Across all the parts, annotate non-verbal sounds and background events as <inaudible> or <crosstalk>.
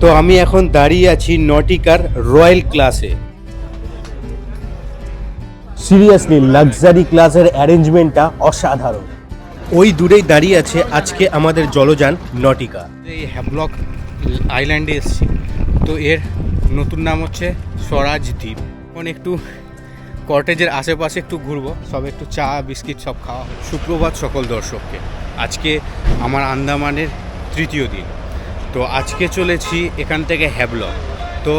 তো আমি এখন দাঁড়িয়ে আছি নটিকার রয়্যাল ক্লাসে। সিরিয়াসলি, লাক্সারি ক্লাসের অ্যারেঞ্জমেন্টটা অসাধারণ। ওই দূরেই দাঁড়িয়ে আছে আজকে আমাদের জলযান নটিকা। এই হ্যাভলক আইল্যান্ডে এসেছি। তো এর নতুন নাম হচ্ছে স্বরাজ দ্বীপ। এখন একটু কটেজের আশেপাশে একটু ঘুরবো। সব একটু চা, বিস্কিট সব খাওয়া। সুপ্রভাত সকল দর্শককে। আজকে আমার আন্দামানের তৃতীয় দিন। তো আজকে চলেছি এখান থেকে হ্যাভলক তো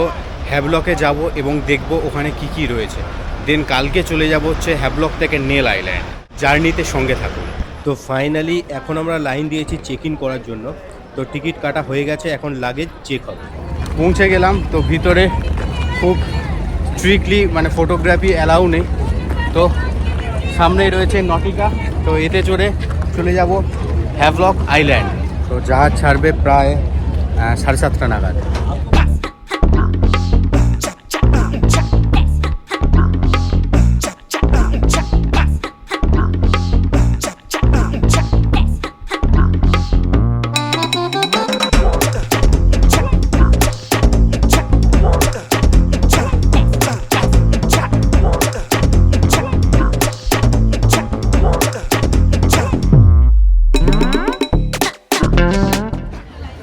হ্যাভলকে যাব এবং দেখব ওখানে কি কি রয়েছে। দেন কালকে চলে যাব হচ্ছে হ্যাবলক থেকে নেল আইল্যান্ড। জার্নিতে সঙ্গে থাকুন। তো ফাইনালি এখন আমরা লাইন দিয়েছি চেক ইন করার জন্য। তো টিকিট কাটা হয়ে গেছে এখন লাগেজ চেক হবে। পৌঁছে গেলাম তো ভিতরে খুব স্ট্রিক্টলি মানে ফটোগ্রাফি অ্যালাউ নেই। তো সামনেই রয়েছে নটিকা তো এতে চড়ে চলে যাব হ্যাভলক আইল্যান্ড। তো জাহাজ ছাড়বে প্রায় সাড়ে সাতটা নাগাদ।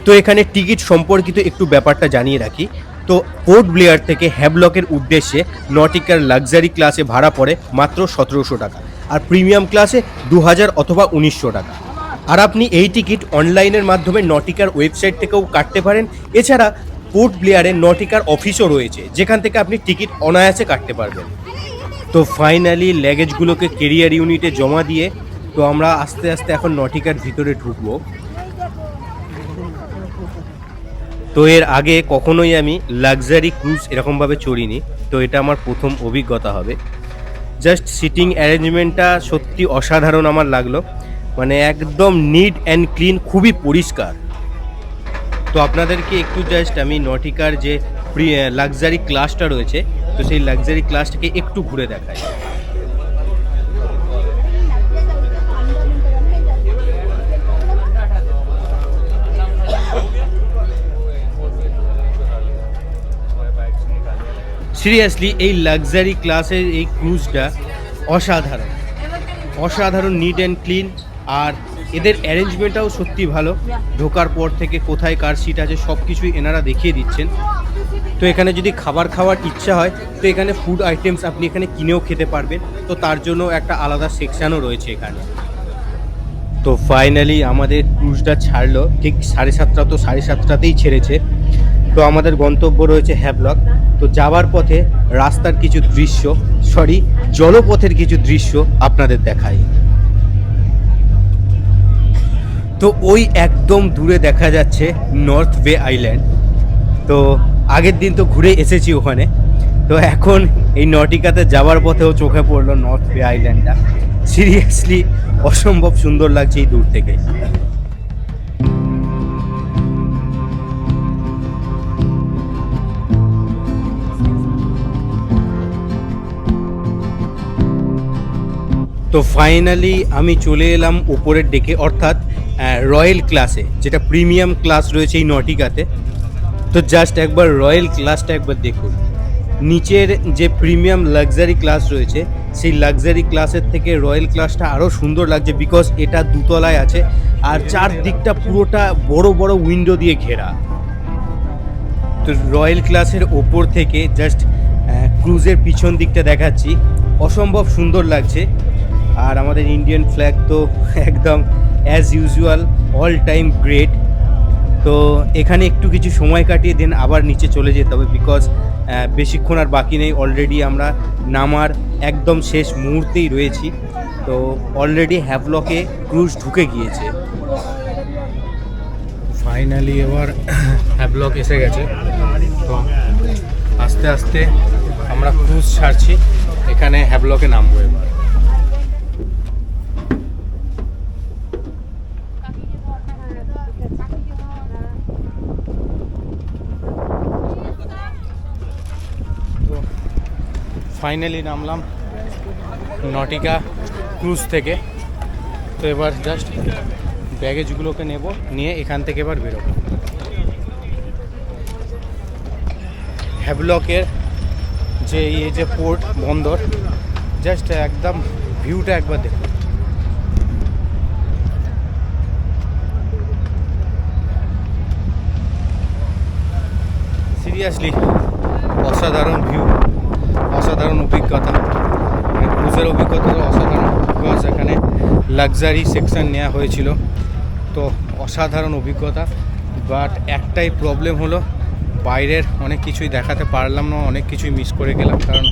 তো এখানে টিকিট সম্পর্কিত একটু ব্যাপারটা জানিয়ে রাখি। তো পোর্ট ব্লেয়ার থেকে হ্যাবলকের উদ্দেশ্যে নটিকার লাক্সারি ক্লাসে ভাড়া পড়ে মাত্র সতেরোশো টাকা আর প্রিমিয়াম ক্লাসে দু হাজার অথবা উনিশশো টাকা। আর আপনি এই টিকিট অনলাইনের মাধ্যমে নটিকার ওয়েবসাইট থেকেও কাটতে পারেন। এছাড়া পোর্ট ব্লেয়ারে নটিকার অফিসও রয়েছে, যেখান থেকে আপনি টিকিট অনায়াসে কাটতে পারবেন। তো ফাইনালি ল্যাগেজগুলোকে কেরিয়ার ইউনিটে জমা দিয়ে তো আমরা আস্তে আস্তে এখন নটিকার ভিতরে ঢুকবো। তো এর আগে কখনোই আমি লাক্সারি ক্রুজ এরকমভাবে চড়িনি। তো এটা আমার প্রথম অভিজ্ঞতা হবে। জাস্ট সিটিং অ্যারেঞ্জমেন্টটা সত্যি অসাধারণ আমার লাগল। মানে একদম নিট অ্যান্ড ক্লিন খুবই পরিষ্কার। তো আপনাদেরকে একটু জাস্ট আমি নটিকার যে লাক্সারি ক্লাসটা রয়েছে, তো সেই লাক্সারি ক্লাসটাকে একটু ঘুরে দেখাই। সিরিয়াসলি এই লাক্সারি ক্লাসের এই ক্রুজটা অসাধারণ। অসাধারণ নিট অ্যান্ড ক্লিন আর এদের অ্যারেঞ্জমেন্টটাও সত্যি ভালো। ঢোকার পর থেকে কোথায় কার সিট আছে সব কিছুই এনারা দেখিয়ে দিচ্ছেন। তো এখানে যদি খাবার খাওয়ার ইচ্ছা হয়, তো এখানে ফুড আইটেমস আপনি এখানে কিনেও খেতে পারবেন। তো তার জন্য একটা আলাদা সেকশানও রয়েছে এখানে। তো ফাইনালি আমাদের ক্রুজটা ছাড়লো। ঠিক সাড়ে সাতটা, তো সাড়ে সাতটাতেই ছেড়েছে। তো আমাদের গন্তব্য রয়েছে হ্যাভলক তো যাওয়ার পথে রাস্তার কিছু দৃশ্য সরি জলপথের কিছু দৃশ্য আপনাদের দেখাই। তো ওই একদম দূরে দেখা যাচ্ছে নর্থ বে আইল্যান্ড তো আগের দিন তো ঘুরে এসেছি ওখানে। তো এখন এই নটিকাতে যাওয়ার পথেও চোখে পড়ল নর্থ বে আইল্যান্ডটা সিরিয়াসলি অসম্ভব সুন্দর লাগছে এই দূর থেকে। তো ফাইনালি আমি চলে এলাম উপরের ডেকে অর্থাৎ রয়্যাল ক্লাসে যেটা প্রিমিয়াম ক্লাস রয়েছে এই নটিকাতে। তো জাস্ট একবার রয়্যাল ক্লাসটা একবার দেখুন। নিচের যে প্রিমিয়াম লাক্সারি ক্লাস রয়েছে, সেই লাক্সারি ক্লাসের থেকে রয়্যাল ক্লাসটা আরও সুন্দর লাগছে বিকজ এটা দুতলায় আছে আর চারদিকটা পুরোটা বড় বড় উইন্ডো দিয়ে ঘেরা। তো রয়্যাল ক্লাসের ওপর থেকে জাস্ট ক্রুজের পিছন দিকটা দেখাচ্ছি। অসম্ভব সুন্দর লাগছে। আর আমাদের ইন্ডিয়ান ফ্ল্যাগ তো একদম as usual all time great তো এখানে একটু কিছু সময় কাটিয়ে দেন আবার নিচে চলে যেতে হবে বিকজ বেশিক্ষণ আর বাকি নেই। অলরেডি আমরা নামার একদম শেষ মুহূর্তেই রয়েছি। তো অলরেডি হ্যাভলকে ক্রুজ ঢুকে গিয়েছে। ফাইনালি এবার <clears throat> হ্যাভলক এসে গেছে। তো আস্তে আস্তে আমরা ক্রুজ ছাড়ছি। এখানে হ্যাভলকে নামবো এবার তো ফাইনালি নামলাম নটিকা ক্রুজ থেকে। তো এবার জাস্ট ব্যাগেজগুলোকে নেব, নিয়ে এখান থেকে এবার বেরোবো। হ্যাভলকের যে এই যে পোর্ট বন্দর জাস্ট একদম ভিউটা একবার দেখুন। সিরিয়াসলি অসাধারণ ভিউ অসাধারণ অভিজ্ঞতা। মানে ক্রুজের অভিজ্ঞতা তো অসাধারণ বিকজ এখানে। লাক্সারি সেকশন নেওয়া হয়েছিল। তো অসাধারণ অভিজ্ঞতা। বাট একটাই প্রবলেম হলো, বাইরের অনেক কিছুই দেখাতে পারলাম না, অনেক কিছুই মিস করে গেলাম। কারণ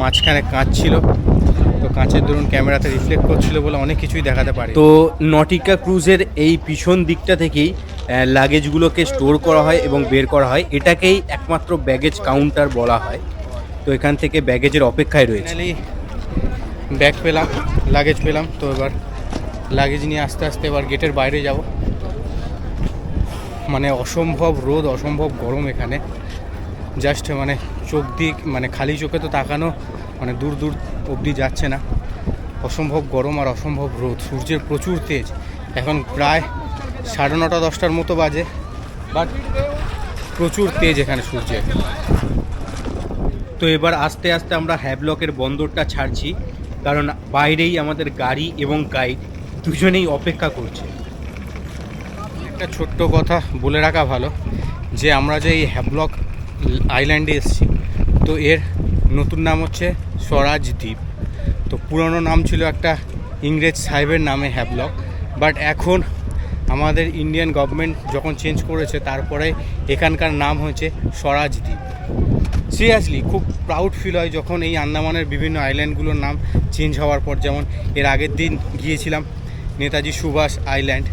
মাঝখানে কাঁচ ছিল। তো কাঁচের দরুন ক্যামেরাতে রিফ্লেক্ট করছিল বলে অনেক কিছুই দেখাতে পারি তো নটিকা ক্রুজের এই পিছন দিকটা থেকেই লাগেজগুলোকে স্টোর করা হয় এবং বের করা হয়। এটাকেই একমাত্র ব্যাগেজ কাউন্টার বলা হয়। তো এখান থেকে ব্যাগেজের অপেক্ষায় রয়েছে। ব্যাগ পেলাম লাগেজ পেলাম, তো এবার লাগেজ নিয়ে আস্তে আস্তে এবার গেটের বাইরে যাব। মানে অসম্ভব রোদ, অসম্ভব গরম এখানে। জাস্ট মানে চোখ দিক মানে খালি চোখে তো তাকানো মানে দূর দূর অবধি যাচ্ছে না। অসম্ভব গরম আর অসম্ভব রোদ, সূর্যের প্রচুর তেজ। এখন প্রায় সাড়ে নটা, দশটার মতো বাজে বাট প্রচুর তেজ এখানে সূর্যের। তো এবার আস্তে আস্তে আমরা হ্যাভলকের বন্দরটা ছাড়ছি, কারণ বাইরেই আমাদের গাড়ি এবং গাইড দুজনেই অপেক্ষা করছে। একটা ছোট্ট কথা বলে রাখা ভালো, যে আমরা যে এই হ্যাভলক আইল্যান্ডে এসেছি, তো এর নতুন নাম হচ্ছে স্বরাজ দ্বীপ। তো পুরনো নাম ছিল একটা ইংরেজ সাহেবের নামে হ্যাভলক, বাট এখন আমাদের ইন্ডিয়ান গভর্নমেন্ট যখন চেঞ্জ করেছে, তারপরে এখানকার নাম হয়েছে স্বরাজ দ্বীপ। সিরিয়াসলি খুব প্রাউড ফিল হয় যখন এই আন্দামানের বিভিন্ন আইল্যান্ডগুলোর নাম চেঞ্জ হওয়ার পর যেমন এর আগের দিন গিয়েছিলাম নেতাজি সুভাষ আইল্যান্ড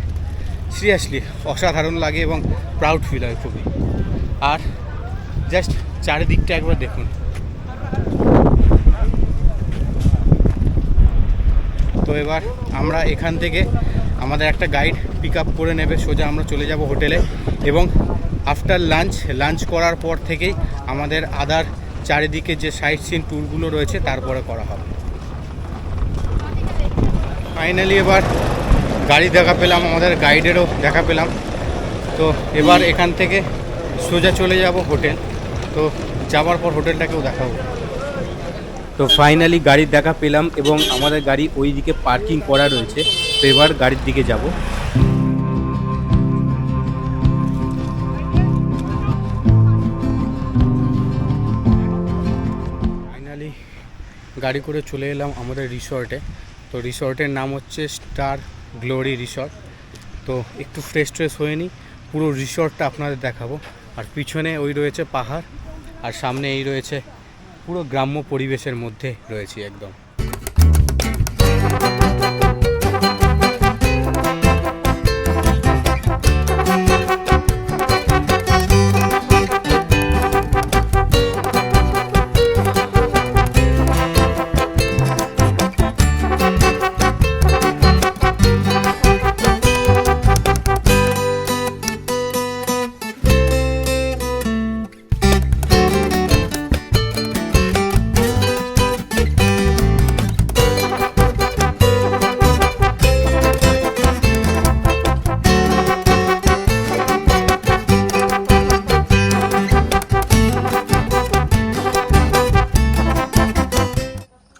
সিরিয়াসলি অসাধারণ লাগে এবং প্রাউড ফিল হয় খুবই। আর জাস্ট চারিদিকটা একবার দেখুন। তো এবার আমরা এখান থেকে আমাদের একটা গাইড পিক আপ করে নেবে, সোজা আমরা চলে যাব হোটেলে এবং আফটার লাঞ্চ লাঞ্চ করার পর থেকেই আমাদের আদার চারিদিকে যে সাইট সিন ট্যুরগুলো রয়েছে, তারপরে করা হবে। ফাইনালি এবার গাড়ি দেখা পেলাম, আমাদের গাইডেরও দেখা পেলাম। তো এবার এখান থেকে সোজা চলে যাব হোটেল। তো যাওয়ার পর হোটেলটাকেও দেখাবো। তো ফাইনালি গাড়ির দেখা পেলাম এবং আমাদের গাড়ি ওই দিকে পার্কিং করা রয়েছে। তো এবার গাড়ির দিকে যাব। গাড়ি করে চলে এলাম আমাদের রিসর্টে। তো রিসর্টের নাম হচ্ছে স্টার গ্লোরি রিসর্ট। তো একটু ফ্রেশ ট্রেশ হয়ে নিই, পুরো রিসর্টটা আপনাদের দেখাবো। আর পিছনে ওই রয়েছে পাহাড়, আর সামনে এই রয়েছে পুরো গ্রাম্য পরিবেশের মধ্যে রয়েছি একদম।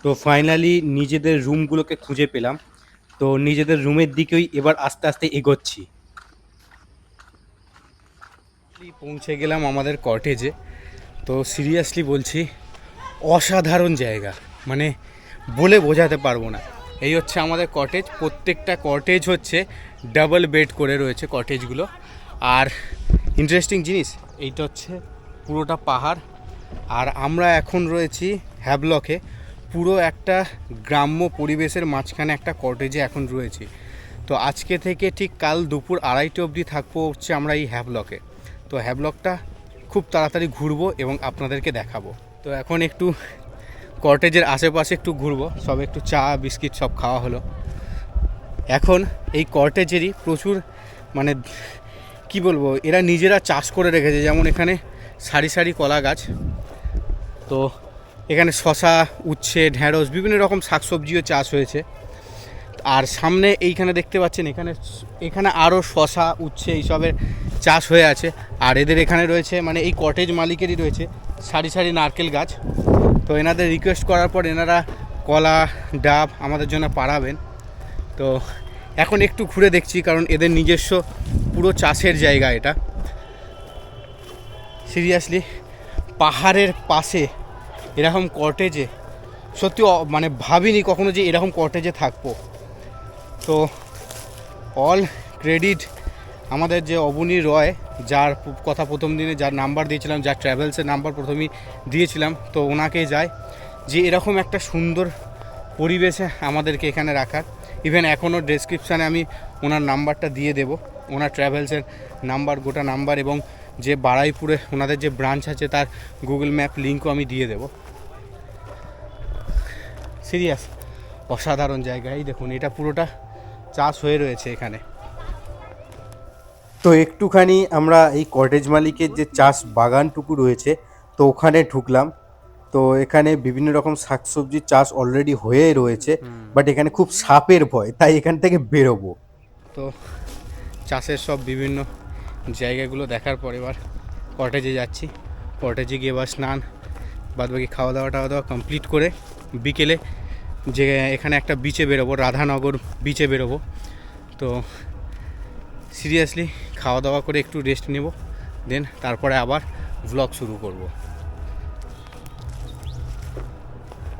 তো ফাইনালি নিজেদের রুমগুলোকে খুঁজে পেলাম। তো নিজেদের রুমের দিকেই এবার আস্তে আস্তে এগোচ্ছি। পৌঁছে গেলাম আমাদের কটেজে তো সিরিয়াসলি বলছি, অসাধারণ জায়গা। মানে বলে বোঝাতে পারব না। এই হচ্ছে আমাদের কটেজ প্রত্যেকটা কটেজ হচ্ছে ডাবল বেড করে রয়েছে কটেজগুলো আর ইন্টারেস্টিং জিনিস, এইটা হচ্ছে পুরোটা পাহাড়। আর আমরা এখন রয়েছি হ্যাভলকে পুরো একটা গ্রাম্য পরিবেশের মাঝখানে একটা কটেজে এখন রয়েছে। তো আজকে থেকে ঠিক কাল দুপুর আড়াইটে অবধি থাকব হচ্ছে আমরা এই হ্যাভলকে তো হ্যাভলকটা খুব তাড়াতাড়ি ঘুরবো এবং আপনাদেরকে দেখাবো। তো এখন একটু কটেজের আশেপাশে একটু ঘুরবো, সব একটু চা, বিস্কিট সব খাওয়া হলো। এখন এই কটেজেরই প্রচুর মানে কি বলব, এরা নিজেরা চাষ করে রেখেছে, যেমন এখানে সারি সারি কলা গাছ। তো এখানে শশা, উচ্ছে ঢ্যাঁড়স বিভিন্ন রকম শাকসবজিও চাষ হয়েছে। আর সামনে এইখানে দেখতে পাচ্ছেন, এখানে এখানে আরও শশা, উচ্ছে এইসবের চাষ হয়ে আছে। আর এদের এখানে রয়েছে মানে এই কটেজ মালিকেরই রয়েছে, সারি সারি নারকেল গাছ। তো এনাদের রিকোয়েস্ট করার পর এনারা কলা, ডাব আমাদের জন্য পাড়াবেন। তো এখন একটু ঘুরে দেখছি, কারণ এদের নিজস্ব পুরো চাষের জায়গা এটা। সিরিয়াসলি পাহাড়ের পাশে এরকম কটেজে সত্যি মানে ভাবিনি কখনো যে এরকম কটেজে থাকব। তো অল ক্রেডিট আমাদের যে অবনী রয়, যার কথা প্রথম দিনে যার নাম্বার দিয়েছিলাম, যার ট্রাভেলসের নাম্বার প্রথমেই দিয়েছিলাম, তো ওনাকে যায়। যে এরকম একটা সুন্দর পরিবেশে আমাদেরকে এখানে রাখার। ইভেন এখনও ডেসক্রিপশানে আমি ওনার নাম্বারটা দিয়ে দেব। ওনার ট্রাভেলসের নাম্বার গোটা নাম্বার এবং যে বাড়াইপুরে ওনাদের যে ব্রাঞ্চ আছে তার গুগল ম্যাপ লিঙ্কও আমি দিয়ে দেবো। সিরিয়াস অসাধারণ জায়গা। এই দেখুন এটা পুরোটা চাষ হয়ে রয়েছে এখানে। তো একটুখানি আমরা এই কটেজ মালিকের যে চাষ বাগানটুকু রয়েছে তো ওখানে ঢুকলাম। তো এখানে বিভিন্ন রকম শাকসবজির চাষ অলরেডি হয়ে রয়েছে বাট এখানে খুব সাপের ভয় তাই এখান থেকে বেরোবো। তো চাষের সব বিভিন্ন জায়গাগুলো দেখার পর এবার কটেজে যাচ্ছি। কটেজে গিয়ে বা স্নান বাদ বাকি খাওয়া দাওয়া টাওয়া দাওয়া কমপ্লিট করে বিকেলে যে এখানে একটা বিচে বেরোবো, রাধানগর বিচে বেরোবো। তো সিরিয়াসলি খাওয়া দাওয়া করে একটু রেস্ট নেব দেন তারপরে আবার ব্লগ শুরু করব।